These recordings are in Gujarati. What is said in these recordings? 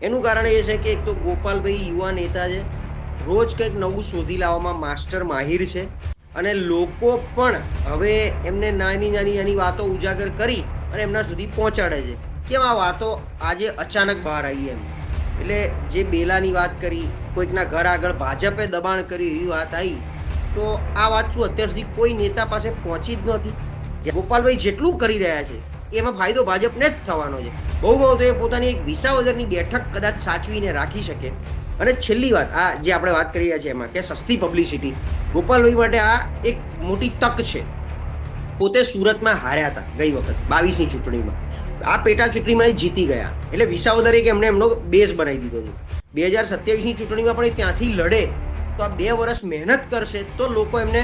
એનું કારણ એ છે કે એક તો ગોપાલભાઈ યુવા નેતા છે, રોજ કંઈક નવું શોધી લાવવામાં માસ્ટર માહિર છે અને લોકો પણ હવે એમને નાની નાની નાની વાતો ઉજાગર કરી અને એમના સુધી પહોંચાડે છે. કેમ આ વાતો આજે અચાનક બહાર આવી એમ? એટલે જે બેલાની વાત કરી, કોઈકના ઘર આગળ ભાજપે દબાણ કર્યું એવી વાત આવી, તો આ વાત શું અત્યાર સુધી કોઈ નેતા પાસે પહોંચી જ નહોતી? ગોપાલભાઈ જેટલું કરી રહ્યા છે એમાં ફાયદો ભાજપને જ થવાનો છે. બહુ બહુ તો એ પોતાની એક વિસાવદરની બેઠક કદાચ સાચવીને રાખી શકે. અને છેલ્લી વાત, આ જે આપણે વાત કરી રહ્યા છીએ એમાં, કે સસ્તી પબ્લિસિટી ગોપાલભાઈ માટે આ એક મોટી તક છે. પોતે સુરતમાં હાર્યા હતા ગઈ વખત, બાવીસની ચૂંટણીમાં. આ પેટા ચૂંટણીમાં એ જીતી ગયા. એટલે વિસાવદર એક એમને એમનો બેઝ બનાવી દીધો છે. બે હજાર સત્યાવીસની ચૂંટણીમાં પણ એ ત્યાંથી લડે, તો આ બે વર્ષ મહેનત કરશે તો લોકો એમને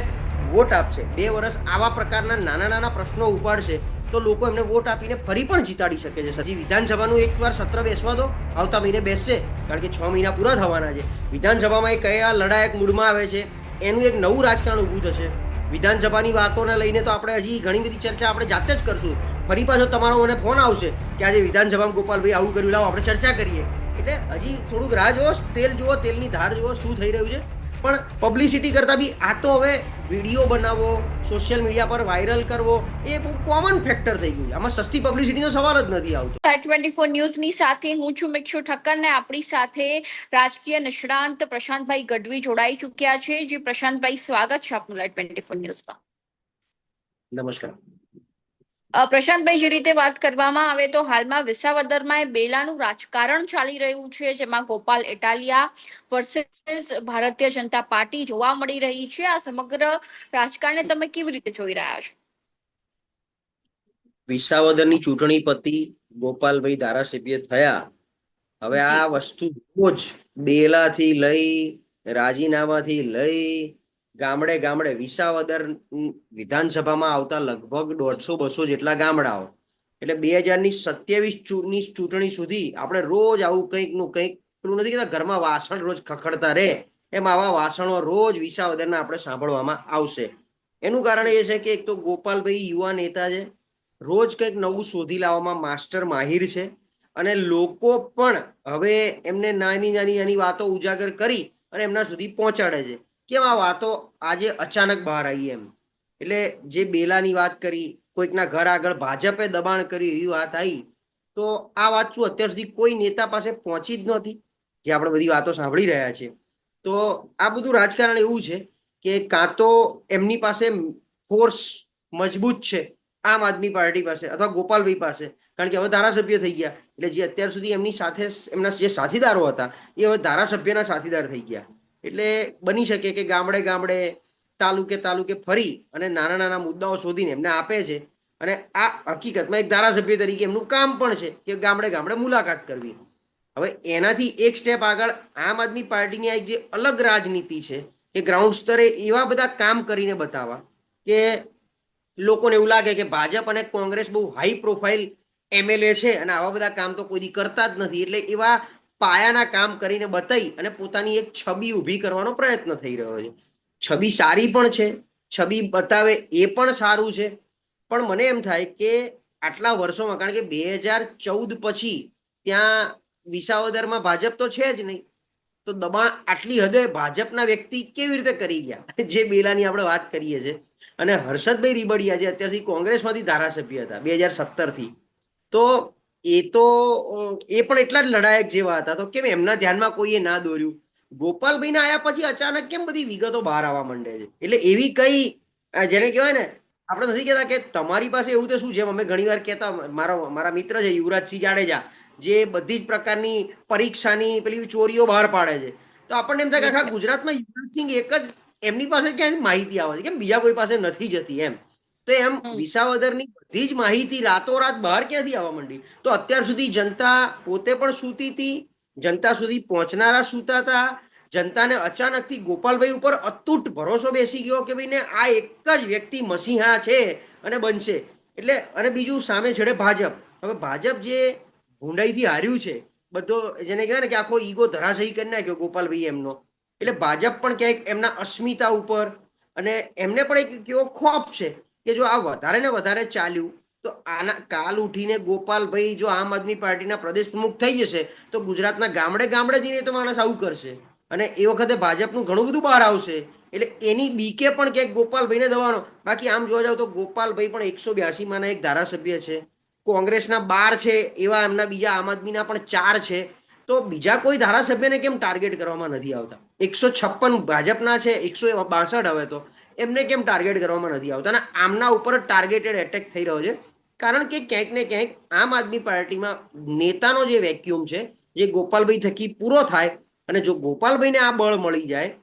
વોટ આપશે. બે વર્ષ આવા પ્રકારના નાના નાના પ્રશ્નો ઉપાડશે તો લોકો એમને વોટ આપીને ફરી પણ જીતાડી શકે છે. સજી વિધાનસભાનું એકવાર સત્ર બેસવા દો. આવતા મહિને બેસશે, કારણ કે છ મહિના પૂરા થવાના છે. વિધાનસભામાં એ કયા લડાયક મૂડમાં આવે છે, એનું એક નવું રાજકારણ ઊભું થશે. વિધાનસભાની વાતોને લઈને તો આપણે હજી ઘણી બધી ચર્ચા આપણે જાતે જ કરશું. ફરી પાછો તમારો મને ફોન આવશે કે આજે વિધાનસભામાં ગોપાલભાઈ આવું કર્યું, લાવો, આપણે ચર્ચા કરીએ. એટલે હજી થોડુંક રાહ જુઓ તેલ જુઓ, તેલની ધાર જુઓ, શું થઈ રહ્યું છે. પણ પબ્લિસિટી કરતા બી આ તો હવે વીડિયો બનાવવો સોશિયલ મીડિયા પર વાયરલ કરવો એ બહુ કોમન ફેક્ટર થઈ ગયું છે. આમાં સસ્તી પબ્લિસિટીનો સવાલ જ નથી આવતો. ટ્વેન્ટી ફોર ન્યૂઝની સાથે હું છું મિક્ષુ ઠક્કર ને આપણી સાથે રાજકીય નિષ્ણાંત પ્રશાંતભાઈ ગઢવી જોડાઈ ચુક્યા છે. જે પ્રશાંતભાઈ સ્વાગત છે આપનું લાઈટ ટ્વેન્ટી ફોર ન્યૂઝમાં. નમસ્કાર. પ્રશાંતભાઈ જે રીતે વાત કરવામાં આવે તો હાલમાં વિસાવદરમાં બેલાનું રાજકારણ ચાલી રહ્યું છે જેમાં ગોપાલ ઇટાલિયા વર્સેસ ભારતીય જનતા પાર્ટી જોવા મળી રહી છે. આ સમગ્ર રાજકારણને તમે કેવી રીતે જોઈ રહ્યા છો? વિસાવદરની ચૂંટણી પતિ ગોપાલભાઈ ધારાસભ્ય થયા. હવે આ વસ્તુ રોજ બેલાથી લઈ રાજીનામાથી લઈ ગામડે ગામડે વિસાવદર વિધાનસભામાં આવતા લગભગ દોઢસો બસો જેટલા ગામડાઓ. એટલે બે હજારની સત્યાવીસની ચૂંટણી સુધી આપણે રોજ આવું કંઈકનું કંઈક પેલું નથી કહેતા ઘરમાં વાસણ રોજ ખખડતા રહે. એમ આવા વાસણો રોજ વિસાવદરના આપણે સાંભળવામાં આવશે. એનું કારણ એ છે કે એક તો ગોપાલભાઈ યુવા નેતા છે. રોજ કંઈક નવું શોધી લાવવામાં માસ્ટર માહિર છે. અને લોકો પણ હવે એમને નાની નાની નાની વાતો ઉજાગર કરી અને એમના સુધી પહોંચાડે છે. કેમ આ વાતો આજે અચાનક બહાર આવી એમ. એટલે જે બેલાની વાત કરી, કોઈકના ઘર આગળ ભાજપે દબાણ કર્યું એવી વાત આવી, તો આ વાત શું અત્યાર સુધી કોઈ નેતા પાસે પહોંચી જ નહોતી, જે આપણે બધી વાતો સાંભળી રહ્યા છીએ. તો આ બધું રાજકારણ એવું છે કે કાં તો એમની પાસે ફોર્સ મજબૂત છે આમ આદમી પાર્ટી પાસે અથવા ગોપાલભાઈ પાસે, કારણ કે હવે ધારાસભ્ય થઈ ગયા. એટલે જે અત્યાર સુધી એમની સાથે, એમના જે સાથીદારો હતા, એ હવે ધારાસભ્યના સાથીદાર થઈ ગયા. એટલે બની શકે કે ગામડે ગામડે તાલુકે તાલુકે ફરી અને નાના નાના મુદ્દાઓ શોધીને એમને આપે છે. અને આ હકીકતમાં એક ધારાસભ્ય તરીકે એમનું કામ પણ છે કે ગામડે ગામડે મુલાકાત કરવી. હવે એનાથી એક સ્ટેપ આગળ આમ આદમી પાર્ટીની આ જે અલગ રાજનીતિ છે કે ગ્રાઉન્ડ સ્તરે એવા બધા કામ કરીને બતાવવા કે લોકોને એવું લાગે કે ભાજપ અને કોંગ્રેસ બહુ હાઈ પ્રોફાઇલ એમએલએ છે અને આવા બધા કામ તો કોઈ કરતા જ નથી. એટલે એવા પાયાના કામ કરીને બતાવી અને પોતાની એક છબી ઊભી કરવાનો પ્રયત્ન થઈ રહ્યો છે. છબી સારી પણ છે, છબી બતાવે એ પણ સારું છે. પણ મને એમ થાય કે આટલા વર્ષોમાં, કારણ કે બે હજાર ચૌદ પછી ત્યાં વિસાવદરમાં ભાજપ તો છે જ નહીં. તો દબાણ આટલી હદે ભાજપના વ્યક્તિ કેવી રીતે કરી ગયા? જે બેલાની આપણે વાત કરીએ છીએ. અને હર્ષદભાઈ રીબડિયા જે અત્યારથી કોંગ્રેસમાંથી ધારાસભ્ય હતા, બે હજાર સત્તરથી. તો એ તો એ પણ એટલા જ લડાયક જેવા હતા. તો કેમ એમના ધ્યાનમાં કોઈએ ના દોર્યું? ગોપાલભાઈને આયા પછી અચાનક કેમ બધી વિગતો બહાર આવવા માંડે છે? એટલે એવી કઈ જેને કહેવાય ને, આપણે નથી કહેતા કે તમારી પાસે એવું તો શું છે? અમે ઘણીવાર કહેતા, મારો, મારા મિત્ર છે, યુવરાજસિંહ જાડેજા, જે બધી જ પ્રકારની પરીક્ષાની પેલી ચોરીઓ બહાર પાડે છે. તો આપણને એમ થાય કે આખા ગુજરાતમાં યુવરાજસિંહ એક જ એમની પાસે ક્યાંય માહિતી આવે છે? કેમ બીજા કોઈ પાસે નથી જતી એમ? તો એમ. વિસાવદરની બધી જ માહિતી રાતોરાત બહાર ક્યાંથી આવવા માંડી? તો અત્યાર સુધી જનતા પોતે પણ સૂતી હતી જનતા સુધી પહોંચનારા સૂતા હતા જનતાને અચાનકથી ગોપાલભાઈ ઉપર અતૂટ ભરોસો બેસી ગયો કે ભાઈ ને આ એક જ વ્યક્તિ મસીહા છે અને બનશે. એટલે અને બીજું સામે છેડે ભાજપ. હવે ભાજપ જે ભૂંડાઈથી હાર્યું છે બધો જેને કહેવાય ને કે આખો ઈગો ધરાશયી કરી નાખ્યો ગોપાલભાઈ એમનો. એટલે ભાજપ પણ ક્યાંક એમના અસ્મિતા ઉપર અને એમને પણ એક કેવો ખોફ છે. કે જો આ વધારે ને વધારે ચાલ્યું, તો આના કાલ ઉઠીને ગોપાલભાઈ જો આમ આદમી પાર્ટીના પ્રદેશ પ્રમુખ થઈ જશે, તો ગુજરાતના ગામડે ગામડે જઈને તો માણસ આવું કરશે. અને એ વખતે ભાજપનું ઘણું બધું બહાર આવશે. એટલે એની બીકે પણ ક્યાંક ગોપાલભાઈને દવાનો બાકી આમ જોવા જાવ તો ગોપાલભાઈ પણ એકસો બ્યાસીમાંના એક ધારાસભ્ય છે. કોંગ્રેસના બાર છે, એવા એમના બીજા આમ આદમીના પણ ચાર છે. તો બીજા કોઈ ધારાસભ્યને કેમ ટાર્ગેટ કરવામાં નથી આવતા? એકસો છપ્પન ભાજપના છે, એકસો બાસઠ હવે તો. એમને કેમ ટાર્ગેટ કરવામાં નથી આવતા? અને આમના ઉપર ટાર્ગેટેડ એટેક થઈ રહ્યો છે. કારણ કે ક્યાંક ને ક્યાંક આમ આદમી પાર્ટીમાં નેતાનો જે વેક્યુમ છે, જે ગોપાલભાઈ થકી પૂરો થાય, અને જો ગોપાલભાઈને આ બળ મળી જાય,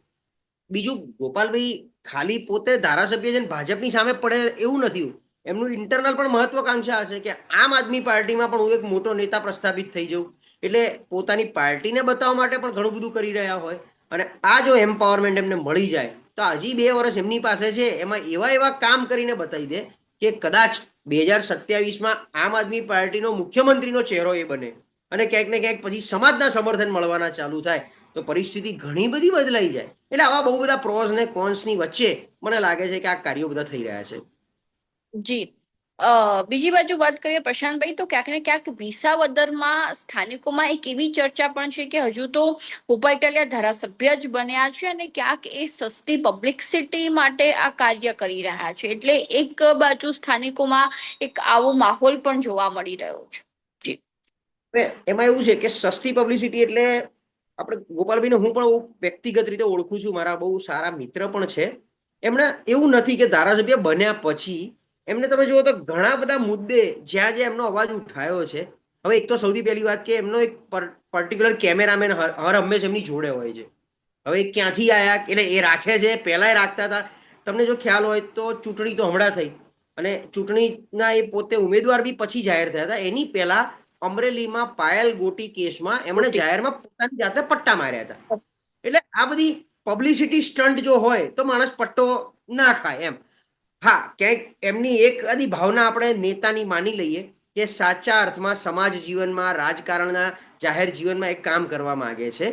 બીજું ગોપાલભાઈ ખાલી પોતે ધારાસભ્ય છે ભાજપની સામે પડે એવું નથી. એમનું ઇન્ટરનલ પણ મહત્વકાંક્ષા હશે કે આમ આદમી પાર્ટીમાં પણ હું એક મોટો નેતા પ્રસ્થાપિત થઈ જાઉં. એટલે પોતાની પાર્ટીને બતાવવા માટે પણ ઘણું બધું કરી રહ્યા હોય. અને આ જો એમ્પાવરમેન્ટ એમને મળી જાય તો હજી બે વર્ષ એમની પાસે છે, એમાં એવા એવા કામ કરીને બતાવી દે કે કદાચ બે હજાર સત્યાવીસમાં આમ આદમી પાર્ટીનો મુખ્યમંત્રીનો ચહેરો એ બને અને ક્યાંક ને ક્યાંક પછી સમાજના સમર્થન મળવાના ચાલુ થાય, તો પરિસ્થિતિ ઘણી બધી બદલાઈ જાય. એટલે આવા બહુ બધા પ્રોઝ ને કોન્સની વચ્ચે મને લાગે છે કે આ કાર્યો બધા થઈ રહ્યા છે. જી. બીજી બાજુ વાત કરીએ પ્રશાંતભાઈ, તો ક્યાંક ને ક્યાંક વિસાવદરમાં સ્થાનિકોમાં એક એવી ચર્ચા પણ છે કે હજુ તો ઉપાયટલિયા ધારાસભ્ય જ બન્યા છે અને ક્યાંક એ સસ્તી પબ્લિકસિટી માટે આ કાર્ય કરી રહ્યા છે. એટલે એક બાજુ સ્થાનિકોમાં એક આવો માહોલ પણ જોવા મળી રહ્યો છે. એમાં એવું છે કે સસ્તી પબ્લિસિટી એટલે આપણે ગોપાલભાઈને હું પણ વ્યક્તિગત રીતે ઓળખું છું, મારા બહુ સારા મિત્ર પણ છે. એમણે એવું નથી કે ધારાસભ્ય બન્યા પછી એમને તમે જુઓ તો ઘણા બધા મુદ્દે જ્યાં જ્યાં એમનો અવાજ ઉઠાયો છે હવે એક તો સૌથી પહેલી વાત કે એમનો એક પર્ટિક્યુલર કેમેરામેન હર હંમેશ એમની જોડે હોય છે. હવે ક્યાંથી આયા એટલે એ રાખે છે પહેલાંય રાખતા હતા. તમને જો ખ્યાલ હોય તો ચૂંટણી તો હમણાં થઈ. અને ચૂંટણીના એ પોતે ઉમેદવાર બી પછી જાહેર થયા હતા. એની પહેલા અમરેલીમાં પાયલ ગોટી કેસમાં એમણે જાહેરમાં પોતાની જાતે પટ્ટા માર્યા હતા. એટલે આ બધી પબ્લિસિટી સ્ટન્ટ જો હોય તો માણસ પટ્ટો ના ખાય એમ. હા, ક્યાંક એમની એક આદી ભાવના આપણે નેતાની માની લઈએ કે સાચા અર્થમાં સમાજ જીવનમાં, રાજકારણના, જાહેર જીવનમાં એક કામ કરવા માંગે છે.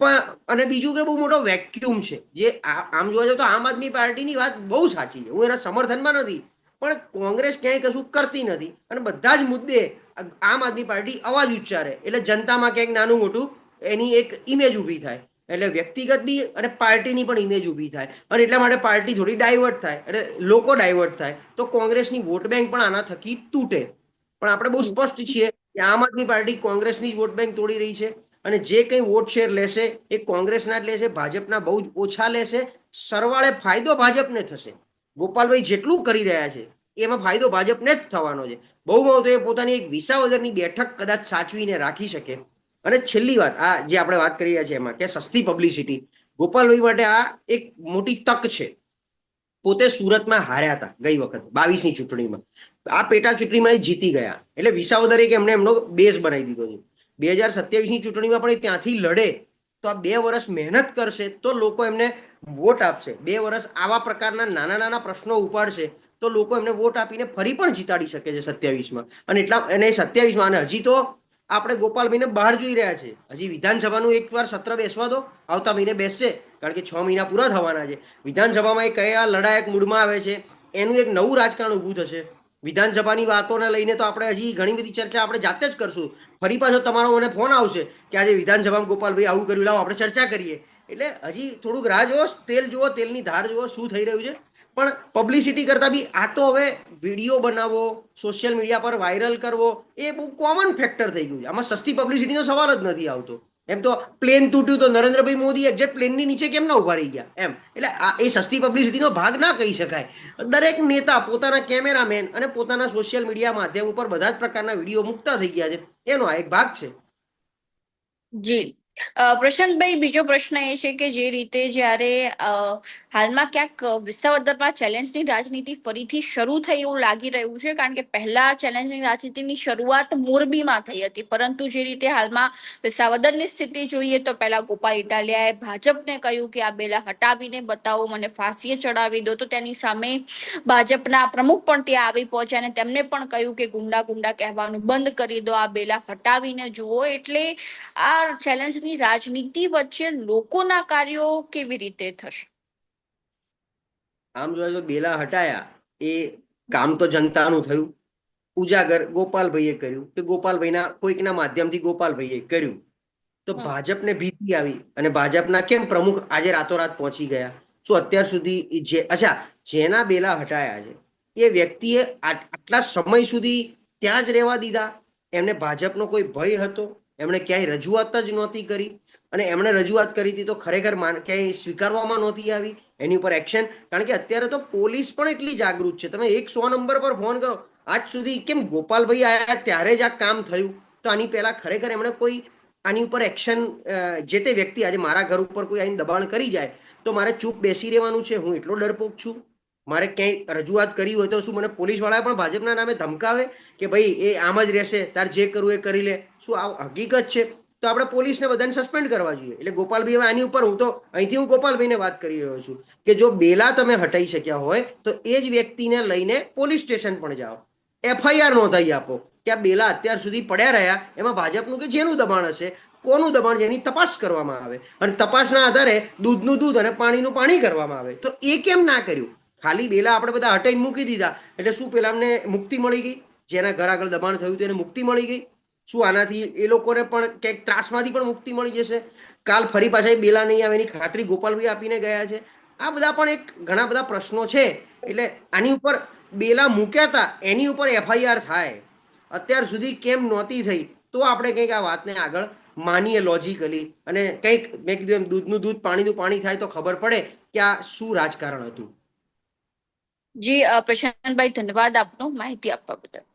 પણ, અને બીજું કે બહુ મોટો વેક્યુમ છે, જે આમ જોવા જાવ તો આમ આદમી પાર્ટીની વાત બહુ સાચી છે. હું એના સમર્થનમાં નથી, પણ કોંગ્રેસ ક્યાંય કશું કરતી નથી. અને બધા જ મુદ્દે આમ આદમી પાર્ટી અવાજ ઉચ્ચારે, એટલે જનતામાં ક્યાંક નાનું મોટું એની એક ઇમેજ ઊભી થાય. એટલે વ્યક્તિગત બી અને પાર્ટીની પણ ઇમેજ ઊભી થાય. અને એટલા માટે પાર્ટી થોડી ડાયવર્ટ થાય. એટલે લોકો ડાયવર્ટ થાય. તો કોંગ્રેસની વોટ બેંક પણ આના થકી તૂટે. પણ આપણે બહુ સ્પષ્ટ છીએ કે આમ આદમી પાર્ટી કોંગ્રેસની વોટ બેંક તોડી રહી છે. અને જે કંઈ વોટ શેર લેશે, એ કોંગ્રેસના જ લેશે, ભાજપના બહુ જ ઓછા લેશે. સરવાળે ફાયદો ભાજપને થશે. ગોપાલભાઈ જેટલું કરી રહ્યા છે, એમાં ફાયદો ભાજપને જ થવાનો છે. બહુ બહુ તો એ પોતાની એક વિસાવદરની બેઠક કદાચ સાચવીને રાખી શકે. અને છેલ્લી વાત, આ જે આપણે વાત કરી રહ્યા છીએ એમાં, કે સસ્તી પબ્લિસિટી ગોપાલભાઈ માટે આ એક મોટી તક છે. પોતે સુરતમાં હાર્યા હતા ગઈ વખત, બાવીસની ચૂંટણીમાં. આ પેટા ચૂંટણીમાં એ જીતી ગયા. એટલે વિસાવદરે કે એમને એમનો બેઝ બનાવી દીધો છે. બે હજાર સત્યાવીસની ચૂંટણીમાં પણ એ ત્યાંથી લડે, તો આ બે વર્ષ મહેનત કરશે, તો લોકો એમને વોટ આપશે. બે વર્ષ આવા પ્રકારના નાના નાના પ્રશ્નો ઉપાડશે, તો લોકો એમને વોટ આપીને ફરી પણ જીતાડી શકે છે સત્યાવીસમાં. અને એટલા, અને સત્યાવીસમાં, અને હજી તો આપણે ગોપાલભાઈને બહાર જોઈ રહ્યા છે. હજી વિધાનસભાનું એકવાર સત્ર બેસવા દો. આવતા મહિને બેસશે, કારણ કે છ મહિના પૂરા થવાના છે. વિધાનસભામાં એ કયા લડાયક મૂડમાં આવે છે, એનું એક નવું રાજકારણ ઊભું થશે. વિધાનસભાની વાતોને લઈને તો આપણે હજી ઘણી બધી ચર્ચા આપણે જાતે જ કરશું. ફરી પાછો તમારો મને ફોન આવશે કે આજે વિધાનસભામાં ગોપાલભાઈ આવું કર્યું, લાવો, આપણે ચર્ચા કરીએ. એટલે હજી થોડુંક રાહ જુઓ, તેલ જુઓ, તેલની ધાર જુઓ, શું થઈ રહ્યું છે. પણ પબ્લિસિટી કરતા બી આ તો હવે વીડિયો બનાવવો સોશિયલ મીડિયા પર વાયરલ કરવો, એ બહુ કોમન ફેક્ટર થઈ ગયું છે. આમાં સસ્તી પબ્લિસિટીનો સવાલ જ નથી આવતો. એમ તો પ્લેન તૂટ્યું તો નરેન્દ્રભાઈ મોદી એક્ઝેક્ટ પ્લેનની નીચે કેમ ના ઊભા રહી ગયા? એમ. એટલે આ એ સસ્તી પબ્લિસિટીનો ભાગ ના કહી શકાય. દરેક નેતા, પોતાના કેમેરામેન અને પોતાના સોશિયલ મીડિયા માધ્યમ ઉપર બધા જ પ્રકારના વીડિયો મુકતા થઈ ગયા છે. એનો આ એક ભાગ છે. જી. પ્રશાંતભાઈ, બીજો પ્રશ્ન એ છે કે જે રીતે જ્યારે હાલમાં ક્યાંક વિસાવદરમાં ચેલેન્જની રાજનીતિ ફરીથી શરૂ થઈ એવું લાગી રહ્યું છે, કારણ કે પહેલા ચેલેન્જની રાજનીતિની શરૂઆત મોરબીમાં થઈ હતી. પરંતુ જે રીતે હાલમાં વિસાવદરની સ્થિતિ જોઈએ તો પહેલા ગોપાલ ઇટાલિયાએ ભાજપને કહ્યું કે આ બેલા હટાવીને બતાવો, મને ફાંસીએ ચડાવી દો. તો તેની સામે ભાજપના પ્રમુખ પણ ત્યાં આવી પહોંચ્યા અને તેમને પણ કહ્યું કે ગુંડા ગુંડા કહેવાનું બંધ કરી દો, આ બેલા હટાવીને જુઓ. એટલે આ ચેલેન્જની રાજનીતિ વચ્ચે લોકોના કાર્યો કેવી રીતે થશે? આમ જોઈએ તો બેલા હટાયા એ કામ તો જનતાનું થયું. ઉજાગર ગોપાલભાઈએ કર્યું કે ગોપાલભાઈના કોઈકના માધ્યમથી ગોપાલભાઈએ કર્યું. તો ભાજપને ભીતિ આવી અને ભાજપના કેમ પ્રમુખ આજે રાતોરાત પહોંચી ગયા? શું અત્યાર સુધી જે અચ્છા જેના બેલા હટાયા છે એ વ્યક્તિએ આટ- આટલા સમય સુધી ત્યાં જ રહેવા દીધા? એમને ભાજપનો કોઈ ભય હતો? એમણે ક્યાંય રજૂઆત જ નહોતી કરી અને એમણે રજૂઆત કરી હતી તો ખરેખર ક્યાંય સ્વીકારવામાં નહોતી આવી. એની ઉપર એક્શન કારણ કે અત્યારે તો પોલીસ પણ એટલી જાગૃત છે. તમે એક સો નંબર પર ફોન કરો. આજ સુધી કેમ ગોપાલભાઈ આયા ત્યારે જ આ કામ થયું? તો આની પહેલા ખરેખર એમણે કોઈ આની ઉપર એક્શન જે તે વ્યક્તિ આજે મારા ઘર ઉપર કોઈ આની દબાણ કરી જાય તો મારે ચૂપ બેસી રહેવાનું છે. હું એટલો ડરપોક છું. મારે ક્યાંય રજૂઆત કરી હોય તો શું મને પોલીસવાળા પણ ભાજપના નામે ધમકાવે કે ભાઈ એ આમ જ રહેશે, તાર જે કરવું એ કરી લે. શું આ હકીકત છે? તો આપણે પોલીસને બધાને સસ્પેન્ડ કરવા જોઈએ. એટલે ગોપાલભાઈ, હવે આની ઉપર હું તો અહીંથી હું ગોપાલભાઈને વાત કરી રહ્યો છું કે જો બેલા તમે હટાઈ શક્યા હોય, તો એ જ વ્યક્તિને લઈને પોલીસ સ્ટેશન પણ જાઓ. એફઆઈઆર નોંધાઈ આપો કે આ બેલા અત્યાર સુધી પડ્યા રહ્યા, એમાં ભાજપનું કે જેનું દબાણ હશે, કોનું દબાણ જેની તપાસ કરવામાં આવે. અને તપાસના આધારે દૂધનું દૂધ અને પાણીનું પાણી કરવામાં આવે. તો એ કેમ ના કર્યું? ખાલી બેલા આપણે બધા હટાઈને મૂકી દીધા. એટલે શું પેલા અમને મુક્તિ મળી ગઈ? જેના ઘર આગળ દબાણ થયું તેને મુક્તિ મળી ગઈ. શું આનાથી એ લોકોને પણ ક્યાંક ત્રાસમાંથી પણ મુક્તિ મળી જશે? કાલ ફરી પાછા બેલા નહીં આવે એની ખાતરી ગોપાલભાઈ આપીને ગયા છે. આ બધા પણ એક ઘણા બધા પ્રશ્નો છે. એટલે આની ઉપર બેલા મૂક્યા હતા, એની ઉપર એફઆઈઆર થાય. અત્યાર સુધી કેમ નહોતી થઈ? તો આપણે કંઈક આ વાતને આગળ માનીએ લોજિકલી અને કંઈક મેં કીધું એમ, દૂધનું દૂધ, પાણીનું પાણી થાય તો ખબર પડે કે આ શું રાજકારણ હતું. જી પ્રશાંતભાઈ ધન્યવાદ આપનો માહિતી આપવા બદલ.